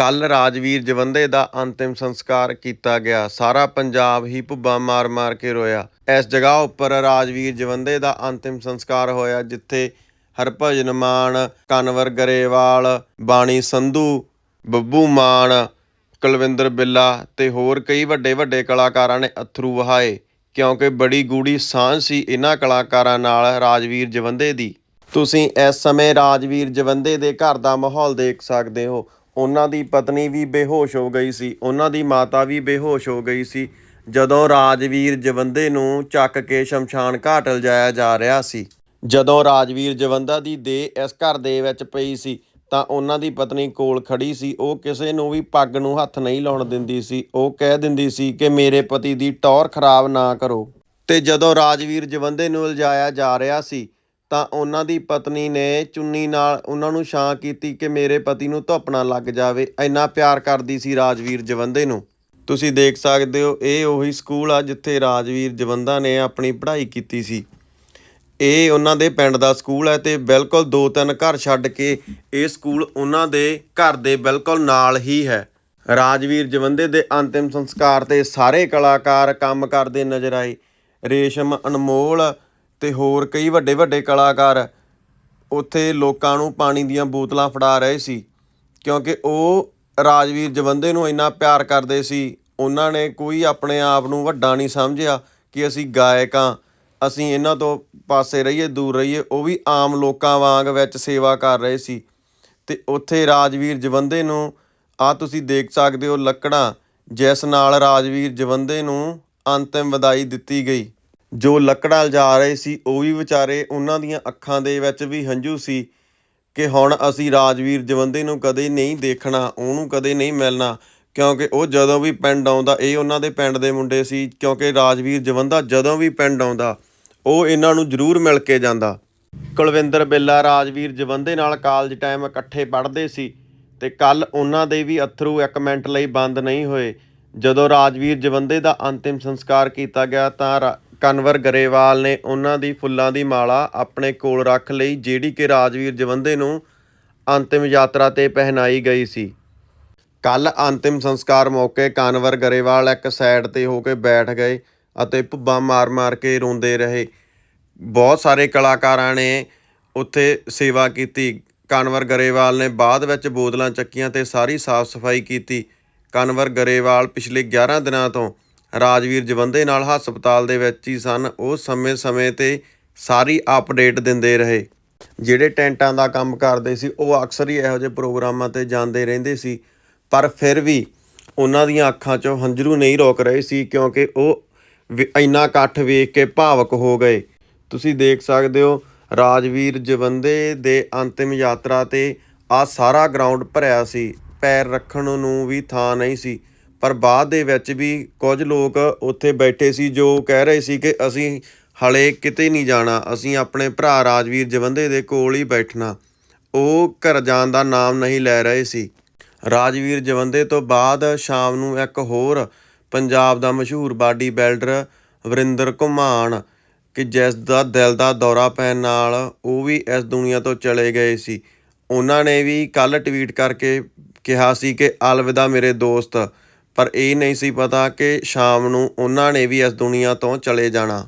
ਕੱਲ ਰਾਜਵੀਰ ਜਵੰਦੇ ਦਾ ਅੰਤਿਮ ਸੰਸਕਾਰ ਕੀਤਾ ਗਿਆ। ਸਾਰਾ ਪੰਜਾਬ ਹੀ ਭੁੱਬਾ ਮਾਰ-ਮਾਰ ਕੇ ਰੋਇਆ। ਇਸ ਜਗ੍ਹਾ ਉੱਪਰ ਰਾਜਵੀਰ ਜਵੰਦੇ ਦਾ ਅੰਤਿਮ ਸੰਸਕਾਰ ਹੋਇਆ, ਜਿੱਥੇ ਹਰਭਜਨ ਮਾਨ, ਕਨਵਰ ਗਰੇਵਾਲ, ਬਾਣੀ ਸੰਧੂ, ਬੱਬੂ ਮਾਨ, ਕੁਲਵਿੰਦਰ ਬਿੱਲਾ ਤੇ ਹੋਰ ਕਈ ਵੱਡੇ ਵੱਡੇ ਕਲਾਕਾਰਾਂ ਨੇ ਅਥਰੂ ਵਹਾਏ, ਕਿਉਂਕਿ ਬੜੀ ਗੂੜੀ ਸਾਂਝ ਸੀ ਇਹਨਾਂ ਕਲਾਕਾਰਾਂ ਨਾਲ ਰਾਜਵੀਰ ਜਵੰਦੇ ਦੀ। ਤੁਸੀਂ ਇਸ ਸਮੇਂ ਰਾਜਵੀਰ ਜਵੰਦੇ ਦੇ ਘਰ ਦਾ ਮਾਹੌਲ ਦੇਖ ਸਕਦੇ ਹੋ। ਉਹਨਾਂ ਦੀ ਪਤਨੀ ਵੀ ਬੇਹੋਸ਼ ਹੋ ਗਈ ਸੀ, ਉਹਨਾਂ ਦੀ ਮਾਤਾ ਵੀ ਬੇਹੋਸ਼ ਹੋ ਗਈ ਸੀ, ਜਦੋਂ ਰਾਜਵੀਰ ਜਵੰਦੇ ਨੂੰ ਚੱਕ ਕੇ ਸ਼ਮਸ਼ਾਨ ਘਾਟ ਲਿਜਾਇਆ ਜਾ ਰਿਹਾ ਸੀ। ਜਦੋਂ ਰਾਜਵੀਰ ਜਵੰਦਾ ਦੀ ਦੇਹ ਇਸ ਘਰ ਦੇ ਵਿੱਚ ਪਈ ਸੀ, ਤਾਂ ਉਹਨਾਂ ਦੀ ਪਤਨੀ ਕੋਲ ਖੜੀ ਸੀ, ਉਹ ਕਿਸੇ ਨੂੰ ਵੀ ਪੱਗ ਨੂੰ ਹੱਥ ਨਹੀਂ ਲਾਉਣ ਦਿੰਦੀ ਸੀ, ਉਹ ਕਹਿ ਦਿੰਦੀ ਸੀ ਕਿ ਮੇਰੇ ਪਤੀ ਦੀ ਟੌਰ ਖਰਾਬ ਨਾ ਕਰੋ। ਤੇ ਜਦੋਂ ਰਾਜਵੀਰ ਜਵੰਦੇ ਨੂੰ ਲਿਜਾਇਆ ਜਾ ਰਿਹਾ ਸੀ ਤਾਂ ਉਹਨਾਂ ਦੀ ਪਤਨੀ ਨੇ ਚੁੰਨੀ ਨਾਲ ਉਹਨਾਂ ਨੂੰ ਛਾਂ ਕੀਤੀ ਕਿ ਮੇਰੇ ਪਤੀ ਨੂੰ ਧੁੱਪ ਨਾ ਲੱਗ ਜਾਵੇ। ਇੰਨਾ ਪਿਆਰ ਕਰਦੀ ਸੀ ਰਾਜਵੀਰ ਜਵੰਦੇ ਨੂੰ। ਤੁਸੀਂ ਦੇਖ ਸਕਦੇ ਹੋ, ਇਹ ਉਹੀ ਸਕੂਲ ਆ ਜਿੱਥੇ ਰਾਜਵੀਰ ਜਵੰਦਾ ਨੇ ਆਪਣੀ ਪੜ੍ਹਾਈ ਕੀਤੀ ਸੀ। ਇਹ ਉਹਨਾਂ ਦੇ ਪਿੰਡ ਦਾ ਸਕੂਲ ਹੈ ਤੇ ਬਿਲਕੁਲ ਦੋ ਤਿੰਨ ਘਰ ਛੱਡ ਕੇ ਇਹ ਸਕੂਲ ਉਹਨਾਂ ਦੇ ਘਰ ਦੇ ਬਿਲਕੁਲ ਨਾਲ ਹੀ ਹੈ। ਰਾਜਵੀਰ ਜਵੰਦੇ ਦੇ ਅੰਤਿਮ ਸੰਸਕਾਰ ਤੇ ਸਾਰੇ ਕਲਾਕਾਰ ਕੰਮ ਕਰਦੇ ਨਜ਼ਰ ਆਏ। ਰੇਸ਼ਮ ਅਨਮੋਲ ਤੇ ਹੋਰ ਕਈ ਵੱਡੇ ਵੱਡੇ ਕਲਾਕਾਰ ਉੱਥੇ ਲੋਕਾਂ ਨੂੰ ਪਾਣੀ ਦੀਆਂ ਬੋਤਲਾਂ ਫੜਾ ਰਹੇ ਸੀ, ਕਿਉਂਕਿ ਉਹ ਰਾਜਵੀਰ ਜਵੰਦੇ ਨੂੰ ਇੰਨਾ ਪਿਆਰ ਕਰਦੇ ਸੀ, ਉਹਨਾਂ ਨੇ ਕੋਈ ਆਪਣੇ ਆਪ ਨੂੰ ਵੱਡਾ ਨਹੀਂ ਸਮਝਿਆ ਕਿ ਅਸੀਂ ਗਾਇਕ ਹਾਂ, ਅਸੀਂ ਇਹਨਾਂ ਤੋਂ ਪਾਸੇ ਰਹੀਏ, ਦੂਰ ਰਹੀਏ, ਉਹ ਵੀ ਆਮ ਲੋਕਾਂ ਵਾਂਗ ਵਿੱਚ ਸੇਵਾ ਕਰ ਰਹੇ ਸੀ। ਤੇ ਉੱਥੇ ਰਾਜਵੀਰ ਜਵੰਦੇ ਨੂੰ ਆ ਤੁਸੀਂ ਦੇਖ ਸਕਦੇ ਹੋ ਲੱਕੜਾਂ, ਜਿਸ ਨਾਲ ਰਾਜਵੀਰ ਜਵੰਦੇ ਨੂੰ ਅੰਤਿਮ ਵਿਦਾਈ ਦਿੱਤੀ ਗਈ। ਜੋ ਲੱਕੜਾਂ ਲਿਜਾ ਰਹੇ ਸੀ, ਉਹ ਵੀ ਵਿਚਾਰੇ ਉਹਨਾਂ ਦੀਆਂ ਅੱਖਾਂ ਦੇ ਵਿੱਚ ਵੀ ਹੰਝੂ ਸੀ ਕਿ ਹੁਣ ਅਸੀਂ ਰਾਜਵੀਰ ਜਵੰਦੇ ਨੂੰ ਕਦੇ ਨਹੀਂ ਦੇਖਣਾ, ਉਹਨੂੰ ਕਦੇ ਨਹੀਂ ਮਿਲਣਾ, ਕਿਉਂਕਿ ਉਹ ਜਦੋਂ ਵੀ ਪਿੰਡ ਆਉਂਦਾ, ਇਹ ਉਹਨਾਂ ਦੇ ਪਿੰਡ ਦੇ ਮੁੰਡੇ ਸੀ, ਕਿਉਂਕਿ ਰਾਜਵੀਰ ਜਵੰਦਾ ਜਦੋਂ ਵੀ ਪਿੰਡ ਆਉਂਦਾ, ਉਹ ਇਹਨਾਂ ਨੂੰ ਜ਼ਰੂਰ ਮਿਲ ਕੇ ਜਾਂਦਾ। ਕੁਲਵਿੰਦਰ ਬਿੱਲਾ ਰਾਜਵੀਰ ਜਵੰਦੇ ਨਾਲ ਕਾਲਜ ਟਾਈਮ ਇਕੱਠੇ ਪੜ੍ਹਦੇ ਸੀ ਤੇ ਕੱਲ ਉਹਨਾਂ ਦੇ ਵੀ ਅਥਰੂ ਇੱਕ ਮਿੰਟ ਲਈ ਬੰਦ ਨਹੀਂ ਹੋਏ। ਜਦੋਂ ਰਾਜਵੀਰ ਜਵੰਦੇ ਦਾ ਅੰਤਿਮ ਸੰਸਕਾਰ ਕੀਤਾ ਗਿਆ, ਤਾਂ ਰਾ- ਕਨਵਰ ਗਰੇਵਾਲ ਨੇ ਉਹਨਾਂ ਦੀ ਫੁੱਲਾਂ ਦੀ ਮਾਲਾ ਆਪਣੇ ਕੋਲ ਰੱਖ ਲਈ, ਜਿਹੜੀ ਕਿ ਰਾਜਵੀਰ ਜਵੰਦੇ ਨੂੰ ਅੰਤਿਮ ਯਾਤਰਾ ਤੇ ਪਹਿਨਾਈ ਗਈ ਸੀ। ਕੱਲ ਅੰਤਿਮ ਸੰਸਕਾਰ ਮੌਕੇ ਕਾਨਵਰ ਗਰੇਵਾਲ ਇੱਕ ਸਾਈਡ ਤੇ ਹੋ ਕੇ ਬੈਠ ਗਏ ਅਤੇ ਭੁੱਬਾਂ ਮਾਰ-ਮਾਰ ਕੇ ਰੋਂਦੇ ਰਹੇ। ਬਹੁਤ ਸਾਰੇ ਕਲਾਕਾਰਾਂ ਨੇ ਉੱਥੇ ਸੇਵਾ ਕੀਤੀ। ਕਾਨਵਰ ਗਰੇਵਾਲ ਨੇ ਬਾਅਦ ਵਿੱਚ ਬੋਤਲਾਂ ਚੱਕੀਆਂ ਤੇ ਸਾਰੀ ਸਾਫ਼ ਸਫ਼ਾਈ ਕੀਤੀ। ਕਾਨਵਰ ਗਰੇਵਾਲ ਪਿਛਲੇ 11 ਦਿਨਾਂ ਤੋਂ ਰਾਜਵੀਰ ਜਵੰਦੇ ਨਾਲ ਹਸਪਤਾਲ ਦੇ ਵਿੱਚ ਹੀ ਸਨ। ਉਹ ਸਮੇਂ-ਸਮੇਂ ਤੇ ਸਾਰੀ ਅਪਡੇਟ ਦਿੰਦੇ ਰਹੇ। ਜਿਹੜੇ ਟੈਂਟਾਂ ਦਾ ਕੰਮ ਕਰਦੇ ਸੀ, ਉਹ ਅਕਸਰ ਹੀ ਇਹੋ ਜਿਹੇ ਪ੍ਰੋਗਰਾਮਾਂ ਤੇ ਜਾਂਦੇ ਰਹਿੰਦੇ ਸੀ। ਪਰ ਫਿਰ ਵੀ ਉਹਨਾਂ ਦੀਆਂ ਅੱਖਾਂ 'ਚੋਂ ਹੰਝਰੂ ਨਹੀਂ ਰੋਕ ਰਹੇ ਸੀ, ਕਿਉਂਕਿ ਉਹ ਵੀ ਇੰਨਾ ਇਕੱਠ ਵੇਖ ਕੇ ਭਾਵਕ ਹੋ ਗਏ। ਤੁਸੀਂ ਦੇਖ ਸਕਦੇ ਹੋ, ਰਾਜਵੀਰ ਜਵੰਦੇ ਦੇ ਅੰਤਿਮ ਯਾਤਰਾ ਤੇ ਆ ਸਾਰਾ ਗਰਾਊਂਡ ਭਰਿਆ ਸੀ। ਪੈਰ ਰੱਖਣ ਨੂੰ ਵੀ ਥਾਂ ਨਹੀਂ ਸੀ। ਪਰ ਬਾਅਦ ਦੇ ਵਿੱਚ ਵੀ ਕੁਝ ਲੋਕ ਉੱਥੇ ਬੈਠੇ ਸੀ ਜੋ ਕਹਿ ਰਹੇ ਸੀ ਕਿ ਅਸੀਂ ਹਲੇ ਕਿਤੇ ਨਹੀਂ ਜਾਣਾ, ਅਸੀਂ ਆਪਣੇ ਭਰਾ ਰਾਜਵੀਰ ਜਵੰਦੇ ਦੇ ਕੋਲ ਹੀ ਬੈਠਣਾ। ਉਹ ਘਰ ਜਾਣ ਦਾ ਨਾਮ ਨਹੀਂ ਲੈ ਰਹੇ ਸੀ। ਰਾਜਵੀਰ ਜਵੰਦੇ ਤੋਂ ਬਾਅਦ ਸ਼ਾਮ ਨੂੰ ਇੱਕ ਹੋਰ ਪੰਜਾਬ ਦਾ ਮਸ਼ਹੂਰ ਬਾਡੀ ਬਿਲਡਰ ਵਰਿੰਦਰ ਘੁਮਾਨ ਕਿ ਜਿਸ ਦਾ ਦਿਲ ਦਾ ਦੌਰਾ ਪੈਣ ਨਾਲ ਉਹ ਵੀ ਇਸ ਦੁਨੀਆ ਤੋਂ ਚਲੇ ਗਏ ਸੀ। ਉਹਨਾਂ ਨੇ ਵੀ ਕੱਲ ਟਵੀਟ ਕਰਕੇ ਕਿਹਾ ਸੀ ਕਿ ਅਲਵਿਦਾ ਮੇਰੇ ਦੋਸਤ। ਪਰ ਇਹ ਨਹੀਂ ਸੀ ਪਤਾ ਕਿ ਸ਼ਾਮ ਨੂੰ ਉਹਨਾਂ ਨੇ ਵੀ ਇਸ ਦੁਨੀਆ ਤੋਂ ਚਲੇ ਜਾਣਾ।